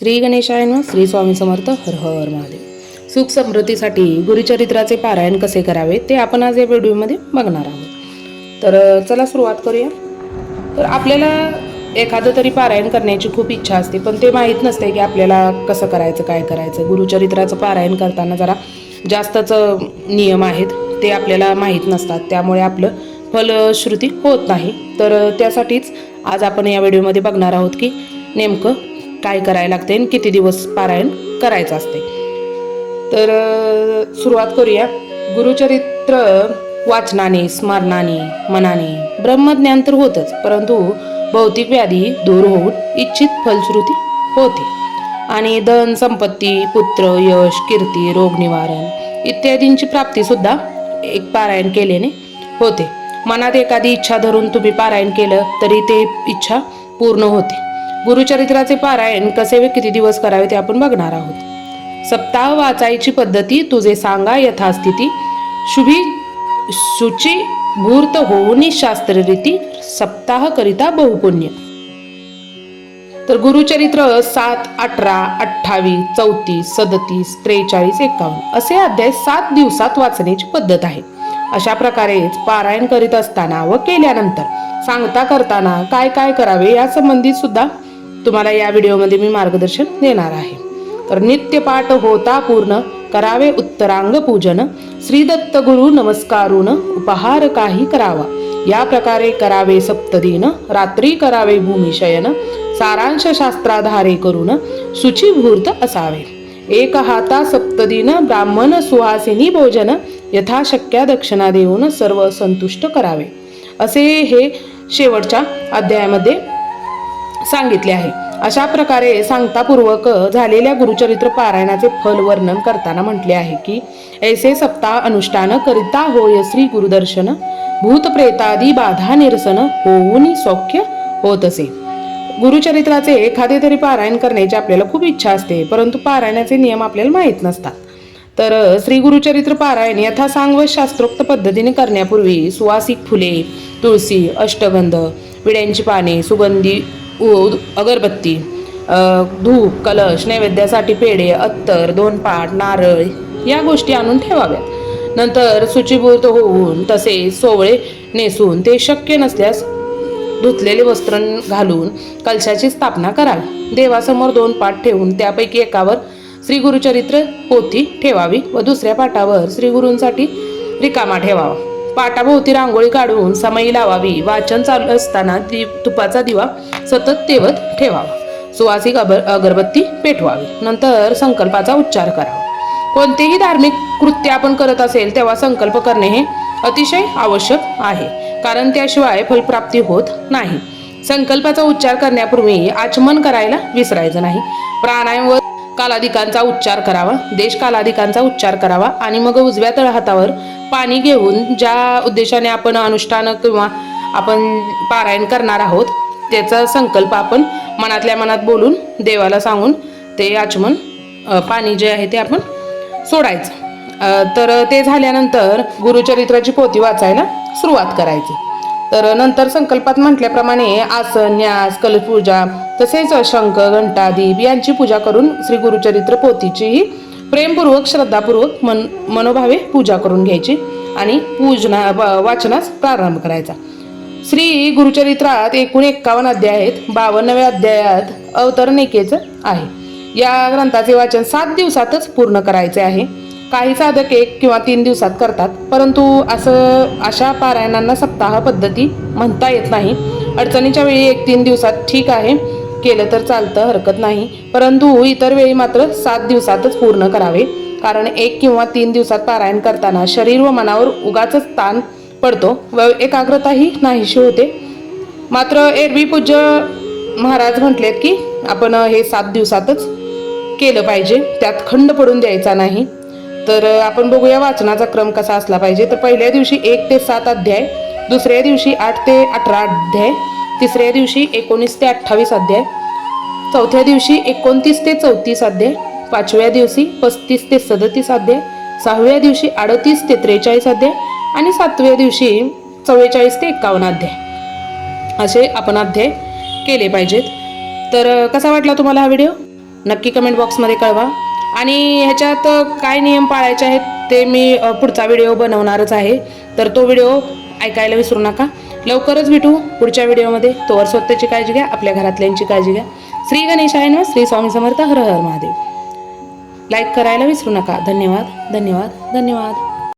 श्री गणेशायन श्री स्वामी समर्थ हर हर महादेव. सुख समृद्धीसाठी गुरुचरित्राचे पारायण कसे करावे ते आपण आज या व्हिडिओमध्ये बघणार आहोत. तर चला सुरुवात करूया. तर आपल्याला एखादं तरी पारायण करण्याची खूप इच्छा असते पण ते माहीत नसते की आपल्याला कसं करायचं काय करायचं. गुरुचरित्राचं पारायण करताना जरा जास्तच नियम आहेत ते आपल्याला माहीत नसतात. त्यामुळे आपलं फलश्रुती होत नाही. तर त्यासाठीच आज आपण या व्हिडिओमध्ये बघणार आहोत की नेमकं काय करायला लागते आणि किती दिवस पारायण करायचं असते. तर सुरुवात करूया. गुरुचरित्र वाचनाने स्मरणाने मनाने. ब्रह्मज्ञान तर होतच परंतु भौतिक व्याधी दूर होऊन इच्छित फलश्रुती होते. आणि धन संपत्ती पुत्र यश कीर्ती रोग निवारण इत्यादींची प्राप्ती सुद्धा एक पारायण केल्याने होते. मनात एखादी इच्छा धरून तुम्ही पारायण केलं तरी ते इच्छा पूर्ण होते. गुरुचरित्राचे पारायण कसे व किती दिवस करावे ते आपण बघणार आहोत. सप्ताह वाचायची पद्धती तुझे सांगा यथास्थिती. शुभी शुची भूर्त होऊनी शास्त्ररीती सप्ताह करिता बहुपुण्य. तर गुरुचरित्र सात अठरा अठ्ठावीस चौतीस सदतीस त्रेचाळीस एकावन्न असे अध्याय सात दिवसात वाचण्याची पद्धत आहे. अशा प्रकारेच पारायण करीत असताना व केल्यानंतर सांगता करताना काय काय करावे या संबंधित सुद्धा तुम्हाला या व्हिडिओमध्ये मी मार्गदर्शन देणार आहे. तर नित्यपाठ होता पूर्ण करावे उत्तरांग पूजन श्रीदत्त गुरु नमस्कारून उपहार काही करावा. या प्रकारे करावे सप्तदिन रात्री करावे भूमिशयन सारांश शास्त्राधारे करून शुचिभूर्त असावे. एक हाता सप्तदिन ब्राह्मण सुहासिनी भोजन यथाशक्या दक्षिणा देऊन सर्व संतुष्ट करावे. असे हे शेवटच्या अध्यायामध्ये सांगितले आहे. अशा प्रकारे सांगतापूर्वक झालेल्या गुरुचरित्र पारायणाचे फल वर्णन करताना म्हटले आहे की ऐसे सप्ताह अनुष्ठान करिता होय श्री गुरुदर्शन भूतप्रेतादी बाधा निरसन होऊन सौख्य होत असे गुरुचरित्राचे एखादे तरी पारायण करण्याची आपल्याला खूप इच्छा असते परंतु पारायणाचे नियम आपल्याला माहीत नसतात. तर श्री गुरुचरित्र पारायण यथासांग व शास्त्रोक्त पद्धतीने करण्यापूर्वी सुवासिक फुले तुळशी अष्टगंध विड्यांची पाने सुगंधी अगरबत्ती धूप कलश नैवेद्यासाठी पेढे अत्तर दोन पाट नारळ या गोष्टी आणून ठेवाव्यात. नंतर सुचिभूत होऊन तसे सोवळे नेसून ते शक्य नसल्यास धुतलेले वस्त्र घालून कलशाची स्थापना करावी. देवासमोर दोन पाठ ठेवून त्यापैकी एकावर श्री गुरुचरित्र पोथी ठेवावी व दुसऱ्या पाटावर श्रीगुरूंसाठी रिकामा ठेवावा. पाटाभोवती रांगोळी काढून समयी लावावी. वाचन चालू असताना दि तुपाचा दिवा सतत तेवत ठेवावा. सुवासिक अबर अगरबत्ती पेटवावी. नंतर संकल्पाचा उच्चार करावा. कोणतेही धार्मिक कृत्य आपण करत असेल तेव्हा संकल्प करणे हे अतिशय आवश्यक आहे. कारण त्याशिवाय फलप्राप्ती होत नाही. संकल्पाचा उच्चार करण्यापूर्वी आचमन करायला विसरायचं नाही. प्राणायाम व कालाधिकांचा उच्चार करावा देश कालाधिकांचा उच्चार करावा आणि मग उजव्या तळहातावर पाणी घेऊन ज्या उद्देशाने आपण अनुष्ठान किंवा आपण पारायण करणार आहोत त्याचा संकल्प आपण मनातल्या मनात बोलून देवाला सांगून ते आचमन पाणी जे आहे ते आपण सोडायचं. तर ते झाल्यानंतर गुरुचरित्राची पोथी वाचायला सुरुवात करायची. तर नंतर संकल्पात म्हटल्याप्रमाणे आसन न्यास कलपूजा तसेच शंख घंटादीप यांची पूजा करून श्री गुरुचरित्र पोथीचीही प्रेमपूर्वक श्रद्धापूर्वक मन मनोभावे पूजा करून घ्यायची आणि पूजना वाचनास प्रारंभ करायचा. श्री गुरुचरित्रात एकूण एक्कावन्न अध्याय आहेत. बावन्नव्या अध्यायात अवतरणिकेचं आहे. या ग्रंथाचे वाचन सात दिवसातच पूर्ण करायचे आहे. काही साधक एक किंवा तीन दिवसात करतात परंतु असं अशा पारायणांना सप्ताह पद्धती म्हणता येत नाही. अडचणीच्या वेळी एक तीन दिवसात ठीक आहे केलं तर चालतं हरकत नाही. परंतु इतर वेळी मात्र सात दिवसातच पूर्ण करावे. कारण एक किंवा तीन दिवसात पारायण करताना शरीर व मनावर उगाच ताण पडतो. व एकाग्रताही नाहीशी होते. मात्र एरवी पूज्य महाराज म्हटलेत की आपण हे सात दिवसातच केलं पाहिजे. त्यात खंड पडून द्यायचा नाही. तर आपण बघूया वाचनाचा क्रम कसा असला पाहिजे. तर पहिल्या दिवशी एक ते सात अध्याय दुसऱ्या दिवशी आठ ते अठरा अध्याय तिसऱ्या दिवशी एकोणीस ते अठ्ठावीस अध्याय चौथ्या दिवशी एकोणतीस ते चौतीस अध्याय पाचव्या दिवशी पस्तीस ते सदतीस अध्याय सहाव्या दिवशी अडतीस ते त्रेचाळीस अध्याय आणि सातव्या दिवशी चव्वेचाळीस ते एकावन्न अध्याय. असे आपण अध्याय केले पाहिजेत. तर कसा वाटला तुम्हाला हा व्हिडिओ? नक्की कमेंट बॉक्समध्ये कळवा. आणि ह्याच्यात काय नियम पाळायचे आहेत ते मी पुढचा व्हिडिओ बनवणारच आहे. तर तो व्हिडिओ ऐकायला विसरू नका. लवकरच भेटू पुढच्या व्हिडिओमध्ये. तोवर स्वतःची काळजी घ्या आपल्या घरातल्यांची काळजी घ्या. श्री गणेशाय नमः श्री स्वामी समर्थ हर हर महादेव. लाईक करायला विसरू नका. धन्यवाद धन्यवाद धन्यवाद.